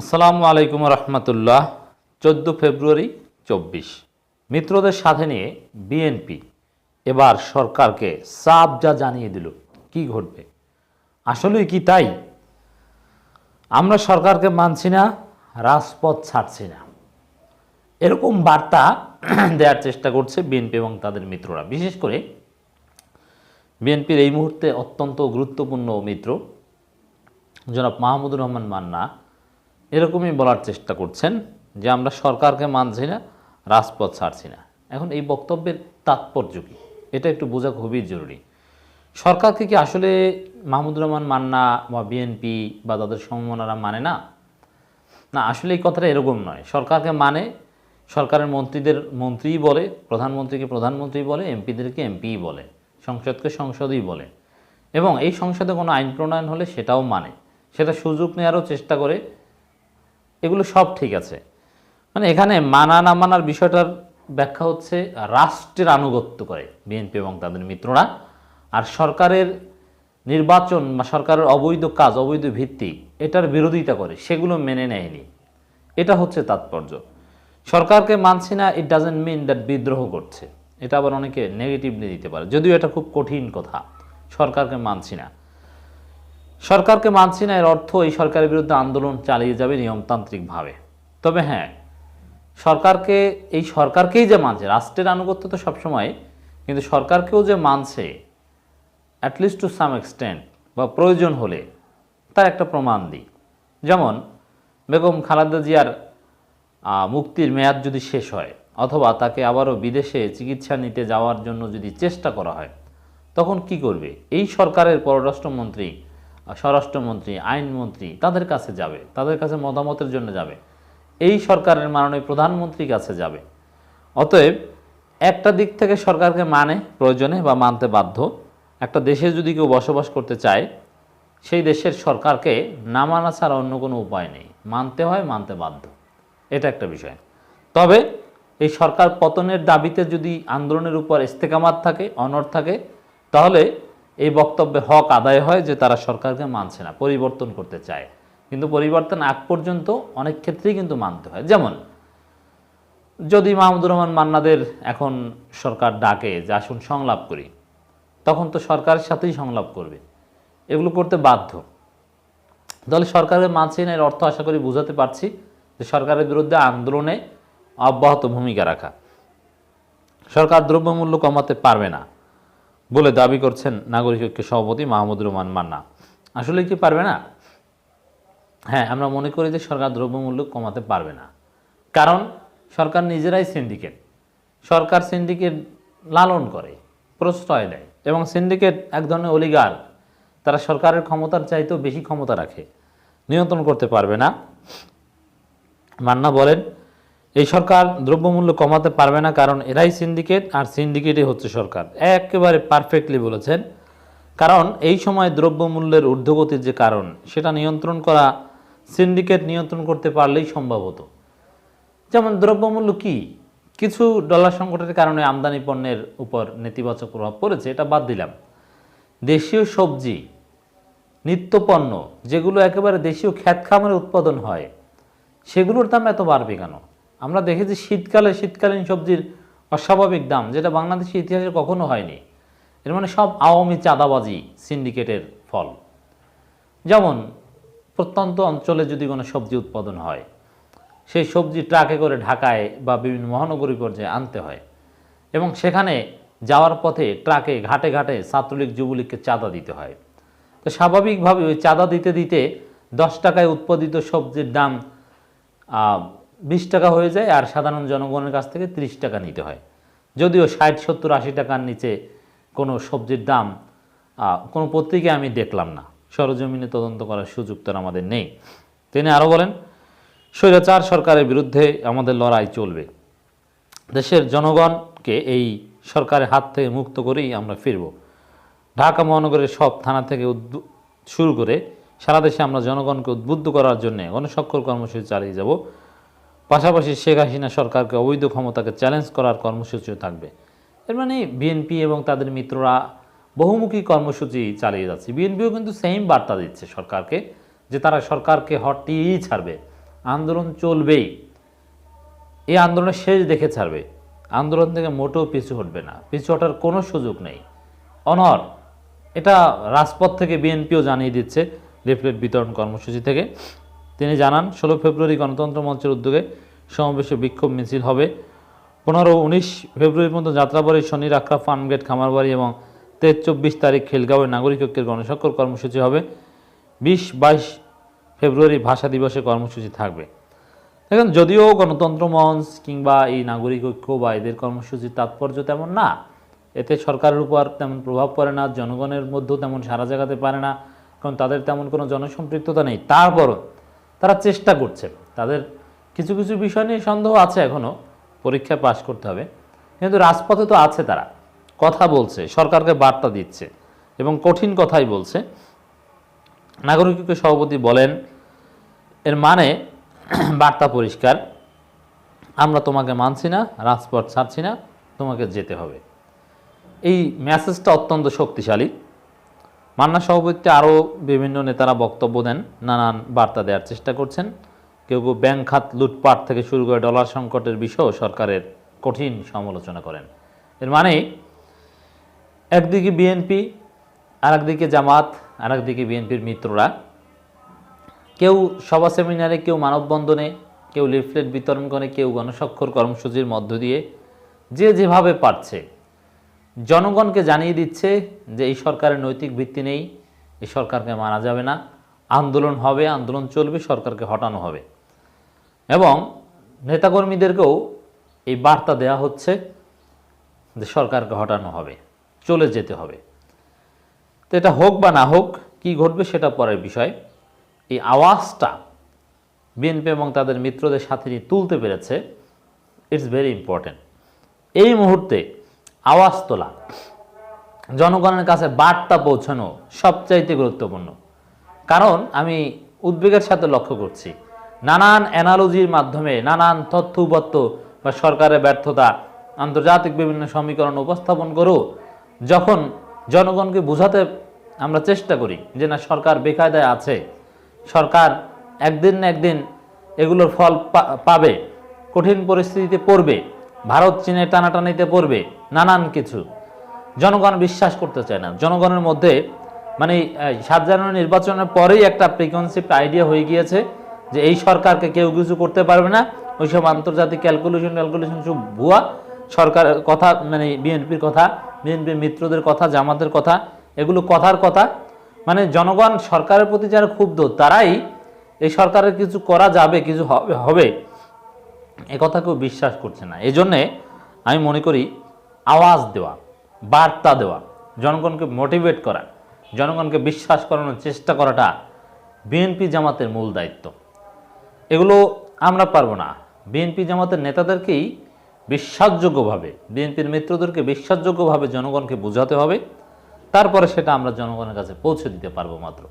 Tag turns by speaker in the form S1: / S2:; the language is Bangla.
S1: আসসালামু আলাইকুম রহমতুল্লাহ, চোদ্দ ফেব্রুয়ারি চব্বিশ। মিত্রদের সাথে নিয়ে বিএনপি এবার সরকারকে সাপ যা জানিয়ে দিল, কি ঘটবে? আসলেই কি তাই? আমরা সরকারকে মানছি না, রাজপথ ছাড়ছি না। এরকম বার্তা দেওয়ার চেষ্টা করছে বিএনপি এবং তাদের মিত্ররা। বিশেষ করে বিএনপির এই মুহূর্তে অত্যন্ত গুরুত্বপূর্ণ মিত্র, জনাব মাহমুদুর রহমান মান্না। এরকমই বলার চেষ্টা করছেন যে আমরা সরকারকে মানছি না, রাজপথ ছাড়ছি না। এখন এই বক্তব্যের তাৎপর্য কী? এটা একটু বোঝা খুবই জরুরি। সরকারকে কি আসলে মাহমুদুর রহমান মান্না বা বিএনপি বা তাদের সমমনারা মানে না? না, আসলে এই কথাটা এরকম নয়। সরকারকে মানে সরকারের মন্ত্রীদের, মন্ত্রীই বলে, প্রধানমন্ত্রীকে প্রধানমন্ত্রী বলে, এমপিদেরকে এমপিই বলে, সংসদকে সংসদই বলে। এবং এই সংসদে কোনো আইন প্রণয়ন হলে সেটাও মানে। সেটা সুযোগ নেওয়ারও চেষ্টা করে এগুলো সব ঠিক আছে। মানে এখানে মানা না মানার বিষয়টার ব্যাখ্যা হচ্ছে রাষ্ট্রের আনুগত্য করে বিএনপি এবং তাদের মিত্ররা। আর সরকারের নির্বাচন বা সরকারের অবৈধ কাজ, অবৈধ ভিত্তি, এটার বিরোধিতা করে, সেগুলো মেনে নেয়নি। এটা হচ্ছে তাৎপর্য। সরকারকে মানছি না ইট ডাজেন্ট মিন দ্যাট বিদ্রোহ করছে। এটা আবার অনেকে নেগেটিভলি দিতে পারে। যদিও এটা খুব কঠিন কথা। সরকারকে মানছি না। সরকারকে মানছি না, এর অর্থ এই সরকারের বিরুদ্ধে আন্দোলন চালিয়ে যাবে নিয়মতান্ত্রিকভাবে। তবে হ্যাঁ সরকারকে, এই সরকারকেই যে মানছে, রাষ্ট্রের আনুগত্য তো সবসময়, কিন্তু সরকারকেও যে মানছে অ্যাটলিস্ট টু সাম এক্সটেন্ট বা প্রয়োজন হলে, তার একটা প্রমাণ দিই। যেমন, বেগম খালেদা জিয়ার মুক্তির মেয়াদ যদি শেষ হয়, অথবা তাকে আবারও বিদেশে চিকিৎসা নিতে যাওয়ার জন্য যদি চেষ্টা করা হয়, তখন কি করবে? এই সরকারের পররাষ্ট্রমন্ত্রী স্বরাষ্ট্রমন্ত্রী, আইনমন্ত্রী তাদের কাছে যাবে, তাদের কাছে মতামতের জন্য যাবে। এই সরকারের মাননীয় প্রধানমন্ত্রীর কাছে যাবে। অতএব একটা দিক থেকে সরকারকে মানে প্রয়োজনে বা মানতে বাধ্য। একটা দেশে যদি কেউ বসবাস করতে চায়, সেই দেশের সরকারকে না মানা ছাড়া অন্য কোনো উপায় নেই। মানতে হয়, মানতে বাধ্য। এটা একটা বিষয়। তবে এই সরকার পতনের দাবিতে যদি আন্দোলনের উপর ইস্তেকামাত থাকে, অনড় থাকে, তাহলে এই বক্তব্যে হক আদায় হয় যে তারা সরকারকে মানছে না, পরিবর্তন করতে চায়। কিন্তু পরিবর্তন আগ পর্যন্ত অনেক ক্ষেত্রেই কিন্তু মানতে হয়। যেমন, যদি মাহমুদুর রহমান মান্নাদের এখন সরকার ডাকে যে, আসুন সংলাপ করি, তখন তো সরকারের সাথেই সংলাপ করবে। এগুলো করতে বাধ্য। দলে সরকারের মানছে না এর অর্থ আশা করি বুঝাতে পারছি যে সরকারের বিরুদ্ধে আন্দোলনে অব্যাহত ভূমিকা রাখা। সরকার দ্রব্যমূল্য কমাতে পারবে না। বলে দাবি করছেন নাগরিক ঐক্য সভাপতি মাহমুদুর রহমান মান্না। আসলে কি পারবে না? হ্যাঁ আমরা মনে করি যে সরকার দ্রব্যমূল্য কমাতে পারবে না। কারণ সরকার নিজেরাই সিন্ডিকেট সরকার সিন্ডিকেট লালন করে, প্রশ্রয় দেয় এবং সিন্ডিকেট এক ধরনের অলিগার তারা সরকারের ক্ষমতার চাইতেও বেশি ক্ষমতা রাখে, নিয়ন্ত্রণ করতে পারবে না। মান্না বলেন এই সরকার দ্রব্যমূল্য কমাতে পারবে না কারণ এরাই সিন্ডিকেট আর সিন্ডিকেটই হচ্ছে সরকার। একেবারে পারফেক্টলি বলেছেন। কারণ এই সময় দ্রব্যমূল্যের ঊর্ধ্বগতির যে কারণ, সেটা নিয়ন্ত্রণ করা সিন্ডিকেট নিয়ন্ত্রণ করতে পারলেই সম্ভব হতো। যেমন দ্রব্যমূল্য কি? কিছু ডলার সংকটের কারণে আমদানি পণ্যের উপর নেতিবাচক প্রভাব পড়েছে, এটা বাদ দিলাম। দেশীয় সবজি, নিত্যপণ্য, যেগুলো একেবারে দেশীয় খ্যাত খামারে উৎপাদন হয়, সেগুলোর দাম এত বাড়বে কেন? আমরা দেখেছি শীতকালে শীতকালীন সবজির অস্বাভাবিক দাম, যেটা বাংলাদেশের ইতিহাসে কখনো হয়নি। এর মানে সব আওয়ামী চাঁদাবাজি সিন্ডিকেটের ফল। যেমন, প্রত্যন্ত অঞ্চলে যদি কোনো সবজি উৎপাদন হয়, সেই সবজি ট্রাকে করে ঢাকায় বা বিভিন্ন মহানগরী পর্যায়ে আনতে হয় এবং সেখানে যাওয়ার পথে ট্রাকে ঘাটে ঘাটে ছাত্রলীগ, যুবলীগকে চাঁদা দিতে হয়। তো স্বাভাবিকভাবে ওই চাঁদা দিতে দিতে দশ টাকায় উৎপাদিত সবজির দাম বিশ টাকা হয়ে যায় আর সাধারণ জনগণের কাছ থেকে ত্রিশ টাকা নিতে হয়। যদিও ষাট, সত্তর, আশি টাকার নিচে কোনো সবজির দাম কোনো পত্রিকায় আমি দেখলাম না। সরজমিনে তদন্ত করার সুযোগ তো আমাদের নেই। তিনি আরও বলেন, স্বৈরাচার সরকারের বিরুদ্ধে আমাদের লড়াই চলবে। দেশের জনগণকে এই সরকারের হাত থেকে মুক্ত করেই আমরা ফিরব। ঢাকা মহানগরের সব থানা থেকে শুরু করে সারা দেশে আমরা জনগণকে উদ্বুদ্ধ করার জন্য গণস্বাক্ষর কর্মসূচি চালিয়ে যাব। পাশাপাশি শেখ হাসিনা সরকারকে অবৈধ ক্ষমতাকে চ্যালেঞ্জ করার কর্মসূচিও থাকবে। এর মানে বিএনপি এবং তাদের মিত্ররা বহুমুখী কর্মসূচি চালিয়ে যাচ্ছে। বিএনপিও কিন্তু সেম বার্তা দিচ্ছে সরকারকে, যে তারা সরকারকে হটিয়েই ছাড়বে। আন্দোলন চলবেই। এই আন্দোলনের শেষ দেখে ছাড়বে। আন্দোলন থেকে মোটেও পিছু হটবে না। পিছু হটার কোনো সুযোগ নেই। অনর, এটা রাজপথ থেকে বিএনপিও জানিয়ে দিচ্ছে। লিফলেট বিতরণ কর্মসূচি থেকে। তিনি জানান, ষোলো ফেব্রুয়ারি গণতন্ত্র মঞ্চের উদ্যোগে সমাবেশে বিক্ষোভ মিছিল হবে। পনেরো উনিশ ফেব্রুয়ারি পর্যন্ত যাত্রাবাড়ি, শনি রাখা ফার্মগেট খামারবাড়ি এবং তেইশ, চব্বিশ তারিখ খিলগাঁওয়ে নাগরিক ঐক্যের গণস্বাক্ষর কর্মসূচি হবে। বিশ, বাইশ ফেব্রুয়ারি ভাষা দিবসে কর্মসূচি থাকবে। দেখেন, যদিও গণতন্ত্র মঞ্চ কিংবা এই নাগরিক ঐক্য বা এদের কর্মসূচির তাৎপর্য তেমন না, এতে সরকারের উপর তেমন প্রভাব পড়ে না, জনগণের মধ্যেও তেমন সারা জাগাতে পারে না, কারণ তাদের তেমন কোনো জনসম্পৃক্ততা নেই। তারপরও তারা চেষ্টা করছে। তাদের কিছু কিছু বিষয় নিয়ে সন্দেহ আছে এখনও পরীক্ষায় পাশ করতে হবে। কিন্তু রাজপথে তো আছে তারা। কথা বলছে, সরকারকে বার্তা দিচ্ছে এবং কঠিন কথাই বলছে। নাগরিক সভাপতি বলেন, এর মানে বার্তা পরিষ্কার। আমরা তোমাকে মানছি না, রাজপথ ছাড়ছি না, তোমাকে যেতে হবে। এই মেসেজটা অত্যন্ত শক্তিশালী। মান্না সভাপতিতে আরও বিভিন্ন নেতারা বক্তব্য দেন, নানান বার্তা দেওয়ার চেষ্টা করছেন। কেউ কেউ ব্যাংক খাত লুটপাট থেকে শুরু করে ডলার সংকটের বিষয়েও সরকারের কঠিন সমালোচনা করেন। এর মানে একদিকে বিএনপি আর একদিকে জামাত আর একদিকে বিএনপির মিত্ররা। কেউ সভা সেমিনারে, কেউ মানববন্ধনে, কেউ লিফলেট বিতরণ করে, কেউ গণস্বাক্ষর কর্মসূচির মধ্য দিয়ে যে যেভাবে পারছে। জনগণকে জানিয়ে দিচ্ছে যে এই সরকারের নৈতিক ভিত্তি নেই, এই সরকারকে মানা যাবে না, আন্দোলন হবে, আন্দোলন চলবে, সরকারকে হটানো হবে। এবং নেতাকর্মীদেরকেও এই বার্তা দেয়া হচ্ছে যে সরকারকে হটানো হবে, চলে যেতে হবে। তো এটা হোক বা না হোক, কি ঘটবে সেটা পরের বিষয়। এই আওয়াজটা বিএনপি এবং তাদের মিত্রদের সাথে তুলতে পেরেছে ইটস ভেরি ইম্পর্ট্যান্ট এই মুহূর্তে আওয়াজ তোলা। জনগণের কাছে বার্তা পৌঁছানো সবচাইতে গুরুত্বপূর্ণ। কারণ আমি উদ্বেগের সাথে লক্ষ্য করছি, নানান অ্যানালজির মাধ্যমে নানান তথ্য উপাত্ত বা সরকারের ব্যর্থতা, আন্তর্জাতিক বিভিন্ন সমীকরণ উপস্থাপন করেও যখন জনগণকে বোঝাতে আমরা চেষ্টা করি যে না, সরকার বেকায়দায় আছে, সরকার একদিন না একদিন এগুলোর ফল পাবে, কঠিন পরিস্থিতিতে পড়বে ভারত চীনের টানাটানিতে পড়বে নানান কিছু। জনগণ বিশ্বাস করতে চায় না। জনগণের মধ্যে মানে সাত জানুয়ারি নির্বাচনের পরেই একটা প্রিকনসেপ্ট আইডিয়া হয়ে গিয়েছে যে এই সরকারকে কেউ কিছু করতে পারবে না। ওইসব আন্তর্জাতিক ক্যালকুলেশন ক্যালকুলেশন সব ভুয়া। সরকারের কথা মানে বিএনপির কথা, বিএনপির মিত্রদের কথা, জামাতের কথা, এগুলো কথার কথা। মানে জনগণ সরকারের প্রতি যারা ক্ষুব্ধ, তারাই এই সরকারের কিছু করা যাবে, কিছু হবে। হবে এ কথা কেউ বিশ্বাস করছে না। এজন্যে আমি মনে করি আওয়াজ দেওয়া, বার্তা দেওয়া, জনগণকে মোটিভেট করা, জনগণকে বিশ্বাস করানোর চেষ্টা করাটা বিএনপি জামাতের মূল দায়িত্ব। এগুলো আমরা পারব না। বিএনপি জামাতের নেতাদেরকেই বিশ্বাসযোগ্যভাবে বিএনপির মিত্রদেরকে বিশ্বাসযোগ্যভাবে জনগণকে বোঝাতে হবে। তারপরে সেটা আমরা জনগণের কাছে পৌঁছে দিতে পারব মাত্র।